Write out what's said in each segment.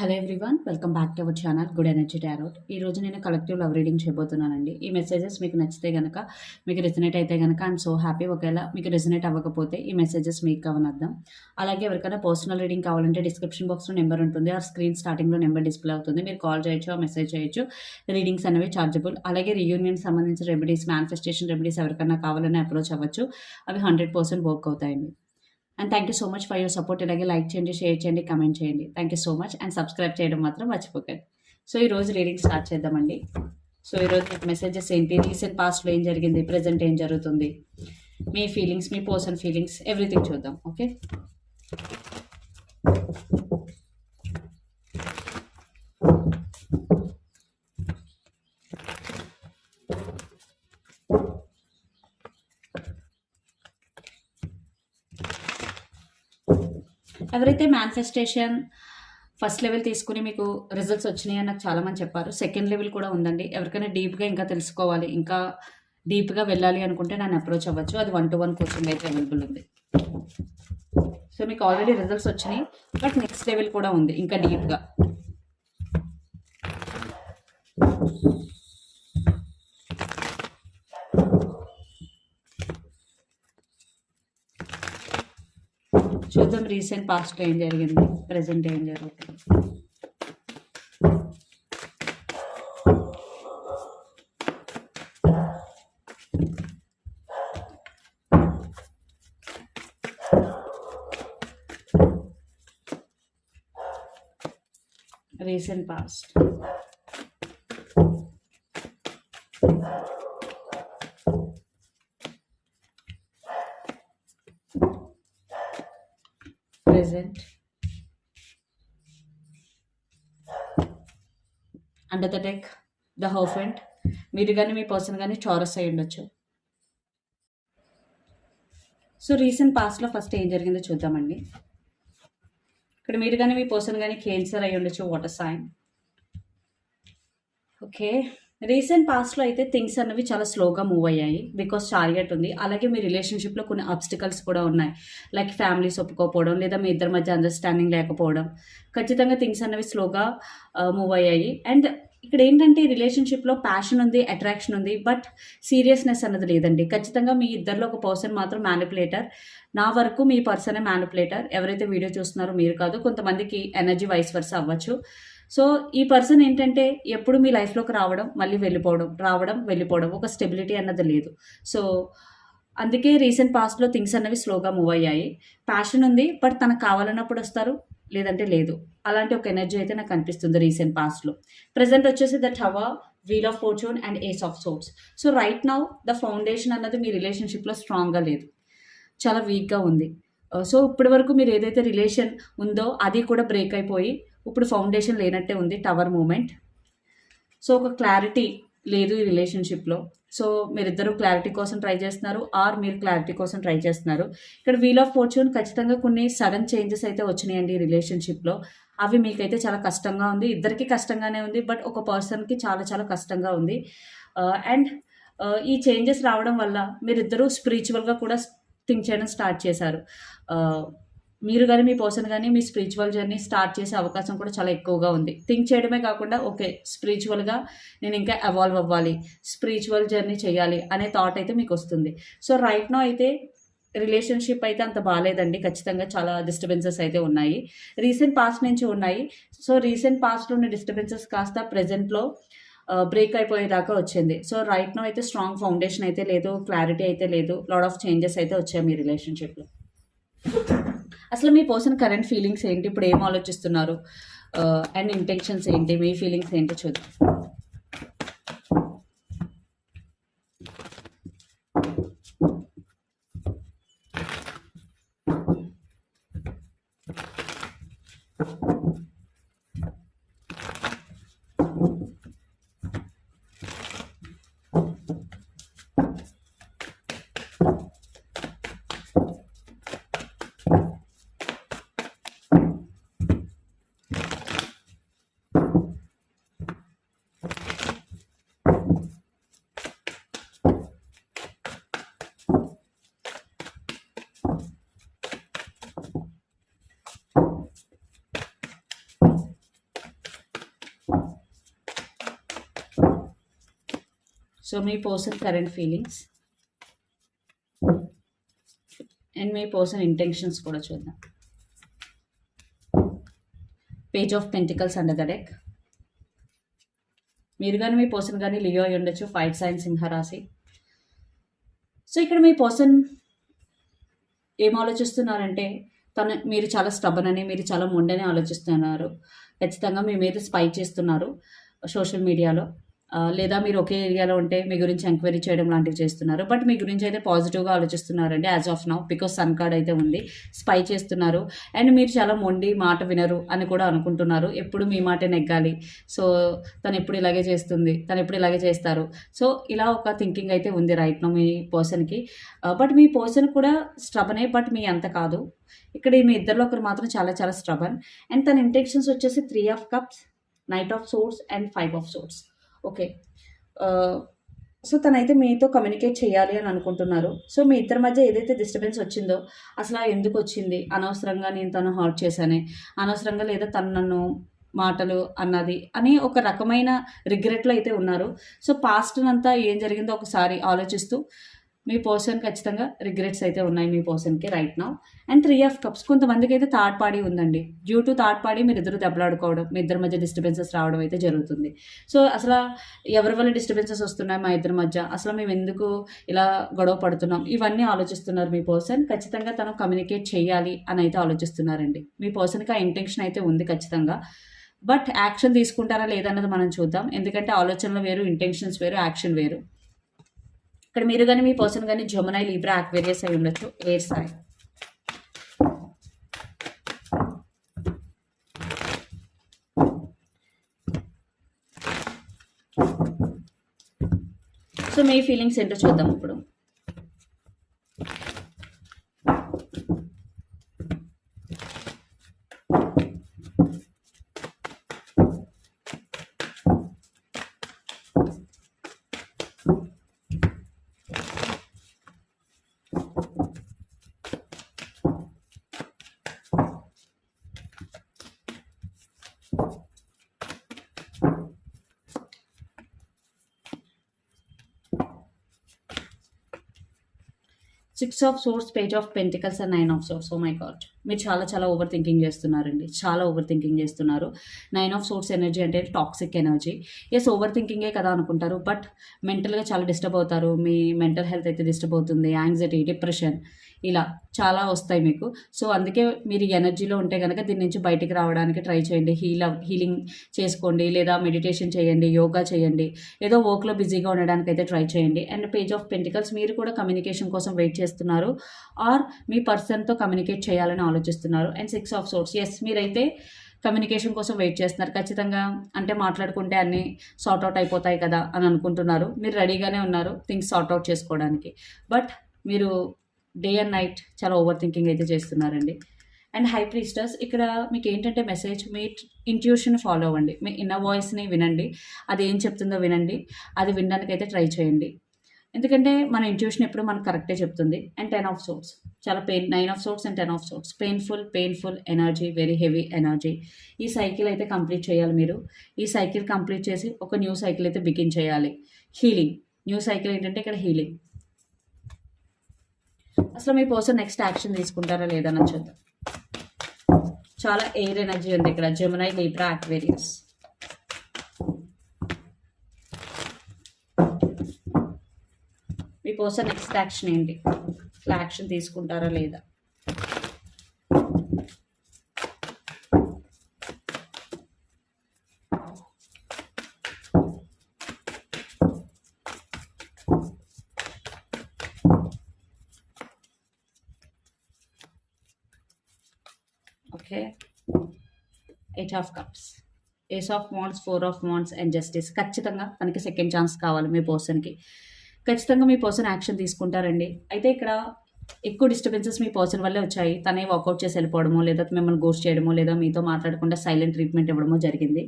Hello everyone welcome back to our channel good energy tarot ఈ రోజు నేను collective love reading చేయబోతున్నానండి. ఈ messages మీకు నచ్చితే కనుక మీకు రెసినేట్ అయితే కనుక ఐఎమ్ సో హ్యాపీ ఒకవేళ మీకు రెసినేట్ అవ్వకపోతే ఈ మెసేజెస్ మీకు కావనద్దాం అలాగే ఎవరికైనా పర్సనల్ రీడింగ్ కావాలంటే డిస్క్రిప్షన్ బాక్స్లో నెంబర్ ఉంటుంది. ఆ స్క్రీన్ స్టార్టింగ్లో నెంబర్ డిస్ప్లే అవుతుంది. మీరు కాల్ చేయొచ్చు మెసేజ్ చేయొచ్చు. రీడింగ్స్ అనేవి చార్జబుల్ అలాగే రియూనియన్ సంబంధించిన రెమెడీస్ మేనిఫెస్టేషన్ రెమెడీస్ ఎవరికైనా కావాలని అప్రోచ్ అవ్వచ్చు. అవి హండ్రెడ్ పర్సెంట్ వర్క్ అవుతాయండి. And thank you so much for your support ఇలాగే లైక్ చేయండి షేర్ చేయండి కమెంట్ చేయండి. Thank you so much and subscribe చేయడం మాత్రం మర్చిపోకండి. సో ఈ రోజు రీడింగ్ స్టార్ట్ చేద్దామండి. సో ఈరోజు మీకు మెసేజెస్ ఏంటి? రీసెంట్ పాస్ట్లో ఏం జరిగింది? ప్రజెంట్ ఏం జరుగుతుంది? మీ ఫీలింగ్స్ మీ పర్సన్ ఫీలింగ్స్ ఎవ్రీథింగ్ చూద్దాం. ఓకే ఎవరైతే మేనిఫెస్టేషన్ ఫస్ట్ లెవెల్ తీసుకుని మీకు రిజల్ట్స్ వచ్చినాయి అని నాకు చాలామంది చెప్పారు. సెకండ్ లెవెల్ కూడా ఉందండి. ఎవరికైనా డీప్గా ఇంకా తెలుసుకోవాలి. ఇంకా డీప్గా వెళ్ళాలి అనుకుంటే నన్ను అప్రోచ్ అవ్వచ్చు. అది వన్ టు వన్ కోచింగ్ అయితే అవైలబుల్ ఉంది. సో మీకు ఆల్రెడీ రిజల్ట్స్ వచ్చినాయి. బట్ నెక్స్ట్ లెవెల్ కూడా ఉంది. ఇంకా డీప్గా చూద్దాం రీసెంట్ పాస్ట్లో ఏం జరిగింది ప్రజెంట్ ఏం జరుగుతుంది. Recent past. Present. Under the tech the హోఫెంట్ మీరు కానీ మీ పర్సన్ కానీ చారస్ అయి ఉండొచ్చు. సో రీసెంట్ పాస్ట్లో ఫస్ట్ ఏం జరిగిందో చూద్దామండి. ఇక్కడ మీరు కానీ మీ పర్సన్ కానీ కేన్సర్ అయి ఉండొచ్చు వాటర్ సైన్ ఓకే రీసెంట్ పాస్ట్లో అయితే థింగ్స్ అన్నవి చాలా స్లోగా మూవ్ అయ్యాయి బికాస్ టార్గెట్ ఉంది. అలాగే మీ రిలేషన్షిప్లో కొన్ని అబ్స్టికల్స్ కూడా ఉన్నాయి. లైక్ ఫ్యామిలీస్ ఒప్పుకోకపోవడం లేదా మీ ఇద్దరి మధ్య అండర్స్టాండింగ్ లేకపోవడం. ఖచ్చితంగా థింగ్స్ అన్నవి స్లోగా మూవ్ అయ్యాయి. అండ్ ఇక్కడ ఏంటంటే రిలేషన్షిప్లో ప్యాషన్ ఉంది అట్రాక్షన్ ఉంది బట్ సీరియస్నెస్ అన్నది లేదండి. ఖచ్చితంగా మీ ఇద్దరిలో ఒక పర్సన్ మాత్రం మ్యానిపులేటర్. నా వరకు మీ పర్సనే మ్యానిపులేటర్. ఎవరైతే వీడియో చూస్తున్నారో మీరు కాదు కొంతమందికి ఎనర్జీ వైస్ వర్స్ అవ్వచ్చు. సో ఈ పర్సన్ ఏంటంటే ఎప్పుడు మీ లైఫ్లోకి రావడం మళ్ళీ వెళ్ళిపోవడం రావడం వెళ్ళిపోవడం ఒక స్టెబిలిటీ అన్నది లేదు. సో అందుకే రీసెంట్ పాస్ట్లో థింగ్స్ అన్నవి స్లోగా మూవ్ అయ్యాయి. ప్యాషన్ ఉంది బట్ తనకు కావాలన్నప్పుడు వస్తారు లేదంటే లేదు. అలాంటి ఒక ఎనర్జీ అయితే నాకు అనిపిస్తుంది రీసెంట్ పాస్ట్లో ప్రజెంట్ వచ్చేసి దట్ హవా wheel of fortune and ace of swords so right now the foundation అన్నది మీ రిలేషన్షిప్లో స్ట్రాంగ్గా లేదు. చాలా వీక్గా ఉంది. Uh, సో ఇప్పటి వరకు మీరు ఏదైతే రిలేషన్ ఉందో అది కూడా బ్రేక్ అయిపోయి ఇప్పుడు ఫౌండేషన్ లేనట్టే ఉంది టవర్ మూమెంట్. సో ఒక క్లారిటీ లేదు ఈ రిలేషన్షిప్లో. సో మీరిద్దరూ క్లారిటీ కోసం ట్రై చేస్తున్నారు ఆర్ మీరు క్లారిటీ కోసం ట్రై చేస్తున్నారు. ఇక్కడ వీల్ ఆఫ్ ఫార్చ్యూన్ ఖచ్చితంగా కొన్ని సడన్ చేంజెస్ అయితే వచ్చినాయండి ఈ రిలేషన్షిప్లో. అవి మీకైతే చాలా కష్టంగా ఉంది ఇద్దరికి కష్టంగానే ఉంది బట్ ఒక పర్సన్కి చాలా చాలా కష్టంగా ఉంది. అండ్ ఈ చేంజెస్ రావడం వల్ల మీరిద్దరూ స్పిరిచువల్గా కూడా థింక్ చేయడం స్టార్ట్ చేశారు. మీరు కానీ మీ పర్సన్ కానీ మీ స్పిరిచువల్ జర్నీ స్టార్ట్ చేసే అవకాశం కూడా చాలా ఎక్కువగా ఉంది. థింక్ చేయడమే కాకుండా ఓకే స్పిరిచువల్గా నేను ఇంకా ఎవాల్వ్ అవ్వాలి. స్పిరిచువల్ జర్నీ చేయాలి అనే థాట్ అయితే మీకు వస్తుంది. సో రైట్ నో అయితే రిలేషన్షిప్ అయితే అంత బాగాలేదండి ఖచ్చితంగా చాలా డిస్టర్బెన్సెస్ అయితే ఉన్నాయి. రీసెంట్ పాస్ట్ నుంచి ఉన్నాయి. సో రీసెంట్ పాస్ట్లో ఉన్న డిస్టర్బెన్సెస్ కాస్త ప్రజెంట్లో బ్రేక్ అయిపోయేదాకా వచ్చింది. సో రైట్ నో అయితే స్ట్రాంగ్ ఫౌండేషన్ అయితే లేదు క్లారిటీ అయితే లేదు. లాడ్ ఆఫ్ చేంజెస్ అయితే వచ్చాయి మీ రిలేషన్షిప్లో అసలు మీ పర్సన్ కరెంట్ ఫీలింగ్స్ ఏంటి? ఇప్పుడు ఏం ఆలోచిస్తున్నారు? అండ్ ఇంటెన్షన్స్ ఏంటి? మీ ఫీలింగ్స్ ఏంటి చూద్దాం. సో మీ పర్సన్ కరెంట్ ఫీలింగ్స్ అండ్ మీ పర్సన్ ఇంటెన్షన్స్ కూడా చూద్దాం. Page of pentacles under the deck మీరు కానీ మీ పర్సన్ కానీ లియో అయి ఉండొచ్చు ఫైవ్ సైన్ సింహరాశి సో ఇక్కడ మీ పర్సన్ ఏం ఆలోచిస్తున్నారంటే తను మీరు చాలా స్టబన్ అని మీరు చాలా మొండని ఆలోచిస్తున్నారు. ఖచ్చితంగా మీ మీద స్పై చేస్తున్నారు సోషల్ మీడియాలో లేదా మీరు ఒకే ఏరియాలో ఉంటే మీ గురించి ఎంక్వైరీ చేయడం లాంటివి చేస్తున్నారు. బట్ మీ గురించి అయితే పాజిటివ్గా ఆలోచిస్తున్నారండి as of now because sun card అయితే ఉంది. స్పై చేస్తున్నారు. అండ్ మీరు చాలా మొండి మాట వినరు అని కూడా అనుకుంటున్నారు. ఎప్పుడు మీ మాట నెగ్గాలి. సో తను ఎప్పుడు ఇలాగే చేస్తుంది తను ఎప్పుడు ఇలాగే చేస్తారు. సో ఇలా ఒక థింకింగ్ అయితే ఉంది రైట్ నో మీ పర్సన్కి బట్ మీ పర్సన్ కూడా స్ట్రబనే బట్ మీ అంత కాదు. ఇక్కడ మీ ఇద్దరిలో ఒకరు మాత్రం చాలా చాలా స్ట్రబన్ అండ్ తన ఇంటెక్షన్స్ వచ్చేసి three of cups knight of swords and five of swords okay. So తనైతే మీతో కమ్యూనికేట్ చేయాలి అని అనుకుంటున్నారు. సో మీ ఇద్దరి మధ్య ఏదైతే డిస్టర్బెన్స్ వచ్చిందో అసలు ఆ ఎందుకు వచ్చింది? అనవసరంగా నేను తను హార్ట్ చేశానే అనవసరంగా లేదా తను నన్ను మాటలు అన్నది అని ఒక రకమైన రిగ్రెట్లో అయితే ఉన్నారు. సో పాస్ట్ అంతా ఏం జరిగిందో ఒకసారి ఆలోచిస్తూ మీ పర్సన్ ఖచ్చితంగా రిగ్రెట్స్ అయితే ఉన్నాయి మీ పర్సన్కి right now and three of cups కొంతమందికి అయితే థర్డ్ పార్టీ ఉందండి. డ్యూ టు థర్డ్ పార్టీ మీరు ఇద్దరు దెబ్బలాడుకోవడం మీ ఇద్దరి మధ్య డిస్టర్బెన్సెస్ రావడం అయితే జరుగుతుంది. సో అసలు ఎవరి వల్ల డిస్టర్బెన్సెస్ వస్తున్నాయి మా ఇద్దరి మధ్య? అసలు మేము ఎందుకు ఇలా గొడవ పడుతున్నాం? ఇవన్నీ ఆలోచిస్తున్నారు మీ పర్సన్ ఖచ్చితంగా తను కమ్యూనికేట్ చేయాలి అని అయితే ఆలోచిస్తున్నారండి. మీ పర్సన్కి ఆ ఇంటెన్షన్ అయితే ఉంది ఖచ్చితంగా. బట్ యాక్షన్ తీసుకుంటారా లేదన్నది మనం చూద్దాం. ఎందుకంటే ఆలోచనలు వేరు ఇంటెన్షన్స్ వేరు యాక్షన్ వేరు. ఇక్కడ మీరు కానీ మీ పర్సన్ కానీ జమునై లీబ్రా యాక్వేరియస్ అయి ఉండొచ్చు. ఎయిర్ సాయి సో మీ ఫీలింగ్స్ ఏంటో చూద్దాం ఇప్పుడు. Six of swords page of pentacles and nine of swords. Oh my god. మీరు చాలా చాలా ఓవర్ థింకింగ్ చేస్తున్నారండి. చాలా ఓవర్ థింకింగ్ చేస్తున్నారు. నైన్ ఆఫ్ సోర్స్ ఎనర్జీ అంటే టాక్సిక్ ఎనర్జీ. ఎస్ ఓవర్ థింకింగే కదా అనుకుంటారు బట్ మెంటల్గా చాలా డిస్టర్బ్ అవుతారు. మీ మెంటల్ హెల్త్ అయితే డిస్టర్బ్ అవుతుంది. Anxiety depression. ఇలా చాలా వస్తాయి మీకు. సో అందుకే మీరు ఎనర్జీలో ఉంటే కనుక దీని నుంచి బయటికి రావడానికి ట్రై చేయండి. హీల్ హీలింగ్ చేసుకోండి లేదా మెడిటేషన్ చేయండి యోగా చేయండి. ఏదో వర్క్లో బిజీగా ఉండడానికి అయితే ట్రై చేయండి. అండ్ పేజ్ ఆఫ్ పెంటికల్స్ మీరు కూడా కమ్యూనికేషన్ కోసం వెయిట్ చేస్తున్నారు. ఆర్ మీ పర్సన్తో కమ్యూనికేట్ చేయాలని ఆలోచిస్తున్నారు. And six of swords. Yes మీరైతే కమ్యూనికేషన్ కోసం వెయిట్ చేస్తున్నారు. ఖచ్చితంగా అంటే మాట్లాడుకుంటే అన్నీ సార్ట్ అవుట్ అయిపోతాయి కదా అని అనుకుంటున్నారు. మీరు రెడీగానే ఉన్నారు. థింగ్స్ సార్ట్ అవుట్ చేసుకోవడానికి. బట్ మీరు డే అండ్ నైట్ చాలా ఓవర్ థింకింగ్ అయితే చేస్తున్నారండి. అండ్ హై ప్రీస్టర్స్ ఇక్కడ మీకు ఏంటంటే మెసేజ్ మీ ఇంట్యూషన్ ఫాలో అవ్వండి. మీ ఇన్నర్ వాయిస్ని వినండి. అది ఏం చెప్తుందో వినండి. అది వినడానికి అయితే ట్రై చేయండి. ఎందుకంటే మన ఇంట్యూషన్ ఎప్పుడు మనకు కరెక్టే చెప్తుంది. అండ్ టెన్ ఆఫ్ సోర్స్ చాలా pain nine of swords and ten of swords painful painful energy very heavy energy. ఈ సైకిల్ అయితే కంప్లీట్ చేయాలి మీరు. ఈ సైకిల్ కంప్లీట్ చేసి ఒక న్యూ సైకిల్ అయితే బిగిన్ చేయాలి. హీలింగ్. న్యూ సైకిల్ ఏంటంటే ఇక్కడ హీలింగ్. అసలు మీ పర్సన్ నెక్స్ట్ యాక్షన్ తీసుకుంటారా లేదా చూద్దాం. చాలా ఎయిర్ ఎనర్జీ ఉంది ఇక్కడ. జమునై లీబ్రా అక్వేరియస్ మీ పర్సన్ నెక్స్ట్ యాక్షన్ ఏంటి? అసలు యాక్షన్ తీసుకుంటారా లేదా? Okay eight of cups ace of wands four of wands and justice ఖచ్చితంగా తనకి సెకండ్ ఛాన్స్ కావాలి మీ పర్సన్కి ఖచ్చితంగా మీ పర్సన్ యాక్షన్ తీసుకుంటారండి. అయితే ఇక్కడ ఎక్కువ డిస్టర్బెన్సెస్ మీ పర్సన్ వల్లే వచ్చాయి. తనే వాకౌట్ చేసి వెళ్ళిపోవడమో లేదా మిమ్మల్ని గోస్ట్ చేయడమో లేదా మీతో మాట్లాడకుండా సైలెంట్ ట్రీట్మెంట్ ఇవ్వడమో జరిగింది.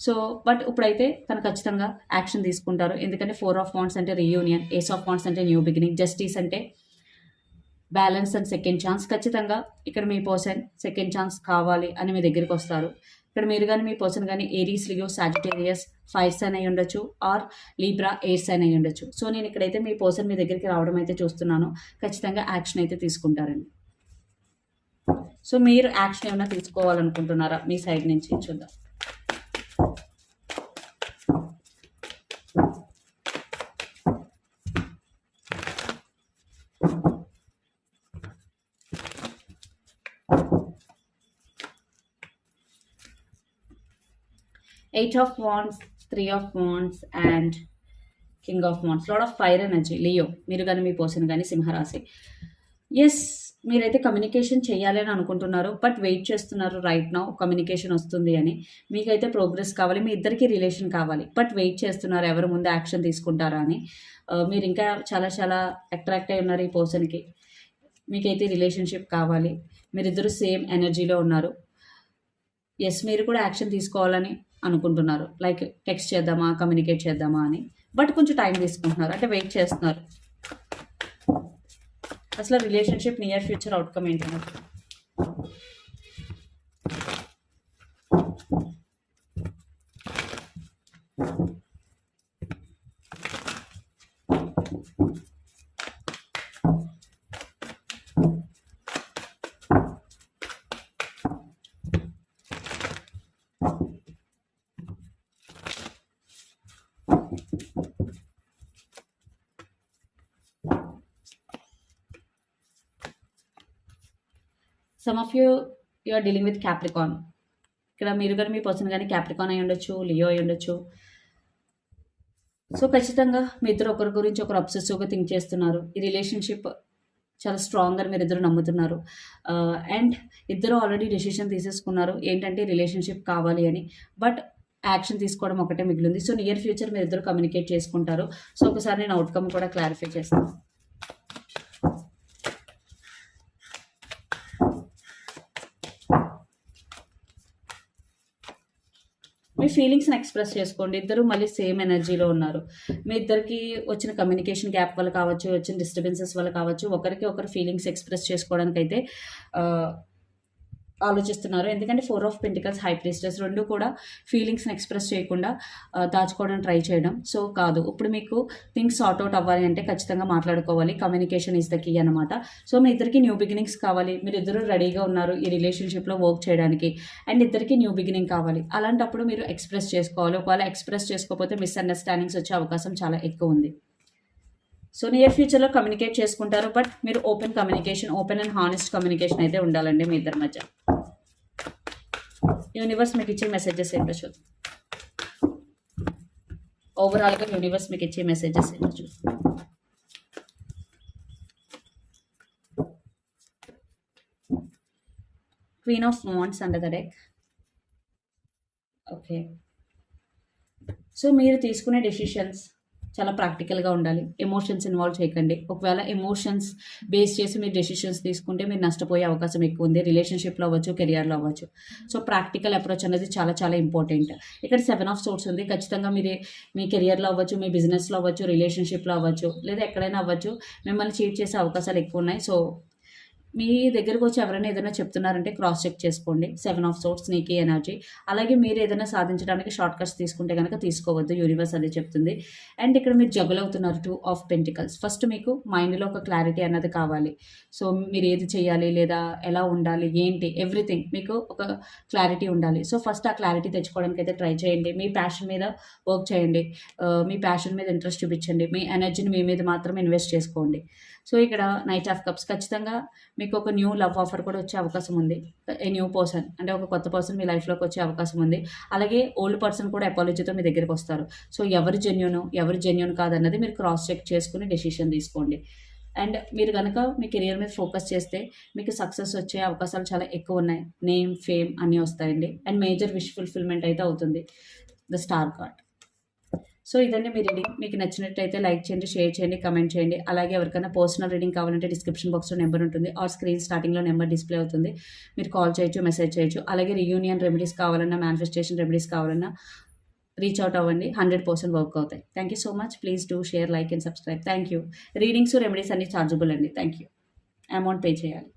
సో బట్ ఇప్పుడైతే తను ఖచ్చితంగా యాక్షన్ తీసుకుంటారు. ఎందుకంటే ఫోర్ ఆఫ్ వాంట్స్ అంటే రీయూనియన్ ఏస్ ఆఫ్ వాంట్స్ అంటే న్యూ బిగినింగ్ జస్టిస్ అంటే బ్యాలెన్స్ అండ్ సెకండ్ ఛాన్స్ ఖచ్చితంగా ఇక్కడ మీ పర్సన్ సెకండ్ ఛాన్స్ కావాలి అని మీ దగ్గరికి వస్తారు. ఇక్కడ మీరు కానీ మీ పర్సన్ కానీ Aries Leo Sagittarius fire sign అయి ఉండొచ్చు ఆర్ లీబ్రా ఎయిర్ సైన్ అయి ఉండొచ్చు. సో నేను ఇక్కడైతే మీ పర్సన్ మీ దగ్గరికి రావడం అయితే చూస్తున్నాను. ఖచ్చితంగా యాక్షన్ అయితే తీసుకుంటారండి. సో మీరు యాక్షన్ ఏమైనా తీసుకోవాలనుకుంటున్నారా మీ సైడ్ నుంచి? చూద్దాం. Eight of wands three of wands and king of wands lot of fire energy Leo మీరు కానీ మీ పోసిన కానీ సింహరాశి. ఎస్ మీరైతే కమ్యూనికేషన్ చేయాలి అని అనుకుంటున్నారు బట్ వెయిట్ చేస్తున్నారు రైట్ నౌ కమ్యూనికేషన్ వస్తుంది అని. మీకైతే ప్రోగ్రెస్ కావాలి మీ ఇద్దరికి రిలేషన్ కావాలి బట్ వెయిట్ చేస్తున్నారు ఎవరు ముందు యాక్షన్ తీసుకుంటారా అని. Uh, మీరు ఇంకా చాలా చాలా అట్రాక్ట్ అయి ఉన్నారు ఈ పర్సన్కి మీకైతే రిలేషన్షిప్ కావాలి మీరిద్దరు సేమ్ ఎనర్జీలో ఉన్నారు. ఎస్ మీరు కూడా యాక్షన్ తీసుకోవాలని అనుకుంటున్నారు. లైక్ టెక్స్ట్ చేద్దామా కమ్యూనికేట్ చేద్దామా అని. బట్ కొంచెం టైం తీసుకుంటున్నారు. అంటే వెయిట్ చేస్తున్నారు. అసలు relationship near future outcome ఏంటన్నారు some of you you are dealing with Capricorn ఇక్కడ మీరు కానీ మీ పర్సన్ కానీ క్యాప్రికాన్ అయి ఉండొచ్చు లియో అయి ఉండొచ్చు. సో ఖచ్చితంగా మీ ఇద్దరు ఒకరి గురించి ఒకరు అబ్సెసివ్గా థింక్ చేస్తున్నారు. ఈ రిలేషన్షిప్ చాలా స్ట్రాంగ్గా మీరు ఇద్దరు నమ్ముతున్నారు. Uh, అండ్ ఇద్దరు ఆల్రెడీ డెసిషన్ తీసేసుకున్నారు. ఏంటంటే రిలేషన్షిప్ కావాలి అని. బట్ యాక్షన్ తీసుకోవడం ఒకటే మిగిలింది. సో నియర్ ఫ్యూచర్ మీరు ఇద్దరు కమ్యూనికేట్ చేసుకుంటారు. సో ఒకసారి నేను అవుట్కమ్ కూడా క్లారిఫై చేస్తాను. మీ ఫీలింగ్స్ని ఎక్స్ప్రెస్ చేసుకోండి. ఇద్దరు మళ్ళీ సేమ్ ఎనర్జీలో ఉన్నారు. మీ ఇద్దరికి వచ్చిన కమ్యూనికేషన్ గ్యాప్ వల్ల కావచ్చు వచ్చిన డిస్టర్బెన్సెస్ వల్ల కావచ్చు ఒకరికి ఒకరు ఫీలింగ్స్ ఎక్స్ప్రెస్ చేసుకోవడానికి అయితే ఆలోచిస్తున్నారు. ఎందుకంటే four of pentacles high priestess రెండు కూడా ఫీలింగ్స్ని ఎక్స్ప్రెస్ చేయకుండా దాచుకోవడం ట్రై చేయడం. సో కాదు. ఇప్పుడు మీకు థింగ్స్ సార్ట్ అవుట్ అవ్వాలి అంటే ఖచ్చితంగా మాట్లాడుకోవాలి. కమ్యూనికేషన్ ఇస్ ద కీ అనమాట సో మీ ఇద్దరికి న్యూ బిగినింగ్స్ కావాలి. మీరు ఇద్దరు రెడీగా ఉన్నారు ఈ రిలేషన్షిప్లో వర్క్ చేయడానికి. అండ్ ఇద్దరికి న్యూ బిగినింగ్ కావాలి. అలాంటప్పుడు మీరు ఎక్స్ప్రెస్ చేసుకోవాలి. ఒకవేళ ఎక్స్ప్రెస్ చేసుకోకపోతే మిస్అండర్స్టాండింగ్స్ వచ్చే అవకాశం చాలా ఎక్కువ ఉంది. సో నియర్ ఫ్యూచర్లో కమ్యూనికేట్ చేసుకుంటారు బట్ మీరు open communication open and honest communication అయితే ఉండాలండి మీ ఇద్దరి మధ్య. యూనివర్స్ మీకు ఇచ్చే మెసేజెస్ ఏంటో చూద్దాం. ఓవరాల్గా యూనివర్స్ మీకు ఇచ్చే మెసేజెస్ ఏంటో చూద్దాం. Queen of wands under the deck okay so మీరు తీసుకునే డెసిషన్స్ చాలా ప్రాక్టికల్గా ఉండాలి. ఎమోషన్స్ ఇన్వాల్వ్ చేయకండి. ఒకవేళ ఎమోషన్స్ బేస్ చేసి మీరు డెసిషన్స్ తీసుకుంటే మీరు నష్టపోయే అవకాశం ఎక్కువ ఉంది. రిలేషన్షిప్లో అవ్వచ్చు కెరియర్లో అవ్వచ్చు. సో ప్రాక్టికల్ అప్రోచ్ అనేది చాలా చాలా ఇంపార్టెంట్ ఇక్కడ సెవెన్ ఆఫ్ సోర్స్ ఉంది. ఖచ్చితంగా మీరు మీ కెరియర్లో అవ్వచ్చు మీ బిజినెస్లో అవ్వచ్చు రిలేషన్షిప్లో అవ్వచ్చు లేదా ఎక్కడైనా అవ్వచ్చు మిమ్మల్ని చీట్ చేసే అవకాశాలు ఎక్కువ ఉన్నాయి. సో మీ దగ్గరకు వచ్చి ఎవరైనా ఏదైనా చెప్తున్నారంటే క్రాస్ చెక్ చేసుకోండి. సెవెన్ ఆఫ్ సోర్ట్స్ నీకి ఎనర్జీ అలాగే మీరు ఏదైనా సాధించడానికి షార్ట్ కట్స్ తీసుకుంటే కనుక తీసుకోవద్దు. యూనివర్స్ అదే చెప్తుంది. అండ్ ఇక్కడ మీరు జగుల్ అవుతున్నారు టూ ఆఫ్ పెంటికల్స్ ఫస్ట్ మీకు మైండ్లో ఒక క్లారిటీ అన్నది కావాలి. సో మీరు ఏది చేయాలి? లేదా ఎలా ఉండాలి? ఏంటి? ఎవ్రీథింగ్ మీకు ఒక క్లారిటీ ఉండాలి. సో ఫస్ట్ ఆ క్లారిటీ తెచ్చుకోవడానికి అయితే ట్రై చేయండి. మీ ప్యాషన్ మీద వర్క్ చేయండి. Uh, మీ ప్యాషన్ మీద ఇంట్రెస్ట్ చూపించండి. మీ ఎనర్జీని మీ మీద మాత్రం ఇన్వెస్ట్ చేసుకోండి. సో ఇక్కడ నైట్ ఆఫ్ కప్స్ ఖచ్చితంగా మీకు ఒక న్యూ లవ్ ఆఫర్ కూడా వచ్చే అవకాశం ఉంది. ఏ న్యూ పర్సన్ అంటే ఒక కొత్త పర్సన్ మీ లైఫ్లోకి వచ్చే అవకాశం ఉంది. అలాగే ఓల్డ్ పర్సన్ కూడా అపాలజీతో మీ దగ్గరికి వస్తారు. సో ఎవరు జెన్యున్ ఎవరు జెన్యున్ కాదన్నది మీరు క్రాస్ చెక్ చేసుకుని డెసిషన్ తీసుకోండి. అండ్ మీరు కనుక మీ కెరియర్ మీద ఫోకస్ చేస్తే మీకు సక్సెస్ వచ్చే అవకాశాలు చాలా ఎక్కువ ఉన్నాయి. నేమ్ ఫేమ్ అన్నీ వస్తాయండి. అండ్ మేజర్ విష్ ఫుల్ఫిల్మెంట్ అయితే అవుతుంది. ద స్టార్ కార్డ్ సో ఇదండి మీ రీడింగ్ మీకు నచ్చినట్టయితే లైక్ చేయండి షేర్ చేయండి కమెంట్ చేయండి. అలాగే ఎవరికైనా పర్సనల్ రీడింగ్ కావాలంటే డిస్క్రిప్షన్ బాక్స్లో నెంబర్ ఉంటుంది. ఆ స్క్రీన్ స్టార్టింగ్లో నెంబర్ డిస్ప్లే అవుతుంది. మీరు కాల్ చేయొచ్చు మెసేజ్ చేయొచ్చు. అలాగే రియూనియన్ రెమెడీస్ కావాలన్నా మేనిఫెస్టేషన్ రెమెడీస్ కావాలన్నా రీచ్ అవుట్ అవ్వండి. హండ్రెడ్ పర్సెంట్ వర్క్ అవుతాయి. Thank you so much please do share like and subscribe thank you readings remedies అన్ని ఛార్జబుల్ అండి. థ్యాంక్ యూ అమౌంట్ పే చేయాలి.